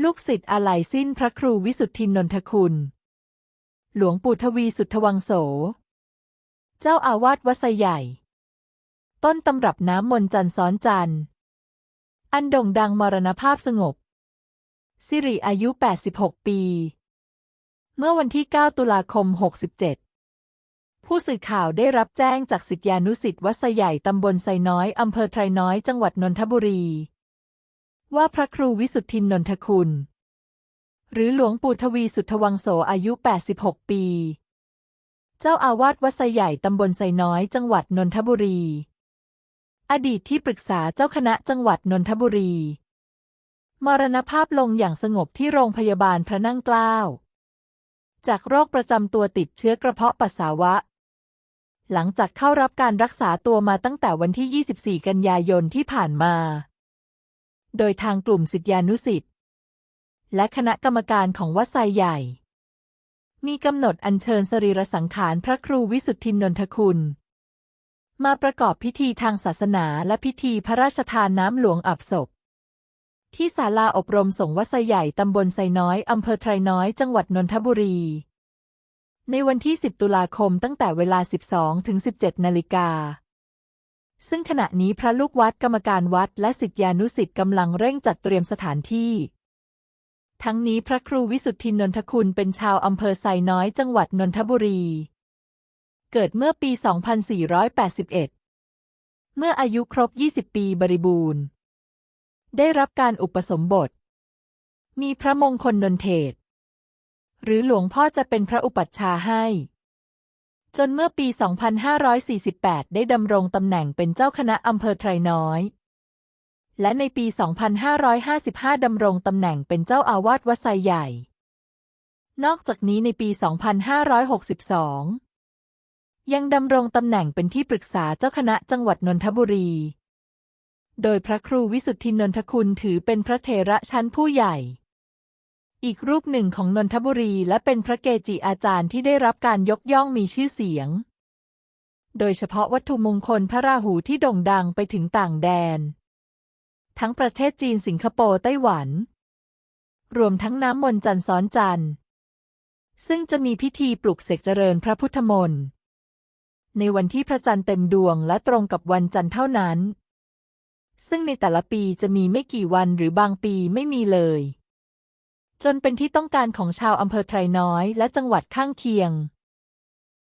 ลูกศิษย์อาลัยสิ้นพระครูวิสุทธินนทคุณ หลวงปู่ทวีสุทธวังโส เจ้าอาวาสวัดไซใหญ่ ต้นตำรับน้ำมนต์จันทร์ซ้อนจันทร์อันโด่งดังมรณภาพสงบ สิริอายุ 86 ปี เมื่อวันที่ 9 ตุลาคม 67 ผู้สื่อข่าวได้รับแจ้งจากศิษยานุศิษย์วัดไซใหญ่ตำบลไซน้อยอำเภอไทรน้อยจังหวัดนนทบุรี ว่าพระครูวิสุทธินนนทคุณ หรือหลวงปู่ทวีสุทธวังโสอายุ 86 ปี เจ้าอาวาสวัดไซใหญ่ตำบลไซน้อยจังหวัดนนทบุรี อดีตที่ปรึกษาเจ้าคณะจังหวัดนนทบุรี มรณภาพลงอย่างสงบที่โรงพยาบาลพระนั่งเกล้า จากโรคประจำตัวติดเชื้อกระเพาะปัสสาวะหลังจากเข้ารับการรักษาตัวมาตั้งแต่วันที่ 24 กันยายนที่ผ่านมา โดยทางกลุ่มศิษยานุศิษย์และคณะกรรมการของวัดไซใหญ่ มีกำหนดอัญเชิญสรีระสังขารพระครูวิสุทธินนทคุณ มาประกอบพิธีทางศาสนาและพิธีพระราชทานน้ำหลวงอับศพ ที่ศาลาอบรมสงฆ์วัดไซใหญ่ตำบลไซน้อยอำเภอไทรน้อยจังหวัดนนทบุรี ในวันที่ 10 ตุลาคมตั้งแต่เวลา 12ถึง17 นาฬิกา ซึ่งขณะนี้พระลูกวัดกรรมการวัดและศิษยานุศิษย์กำลังเร่งจัดเตรียมสถานที่ ทั้งนี้พระครูวิสุทธินนทคุณเป็นชาวอำเภอไซน้อยจังหวัดนนทบุรี เกิดเมื่อปี 2481 เมื่ออายุครบ 20 ปีบริบูรณ์ ได้รับการอุปสมบท มีพระมงคลนนเทศ หรือหลวงพ่อจะเป็นพระอุปัชฌาย์ให้ จนเมื่อปี 2548 ได้ดำรงตำแหน่งเป็นเจ้าคณะอำเภอไทรน้อย และในปี 2555 ดำรงตำแหน่งเป็นเจ้าอาวาสวัดไซใหญ่ นอกจากนี้ในปี 2562 ยังดำรงตำแหน่งเป็นที่ปรึกษาเจ้าคณะจังหวัดนนทบุรี โดยพระครูวิสุทธินนทคุณถือเป็นพระเถระชั้นผู้ใหญ่ อีกรูปหนึ่งของนนทบุรีและเป็นพระเกจิอาจารย์ที่ได้รับการยกย่องมีชื่อเสียง โดยเฉพาะวัตถุมงคลพระราหูที่โด่งดังไปถึงต่างแดน ทั้งประเทศจีนสิงคโปร์ไต้หวัน รวมทั้งน้ำมนต์จันทร์ซ้อนจันทร์ ซึ่งจะมีพิธีปลุกเสกเจริญพระพุทธมนต์ในวันที่พระจันทร์เต็มดวงและตรงกับวันจันทร์เท่านั้น ซึ่งในแต่ละปีจะมีไม่กี่วันหรือบางปีไม่มีเลย จนเป็นที่ต้องการของชาวอำเภอไทรน้อยและจังหวัดข้างเคียง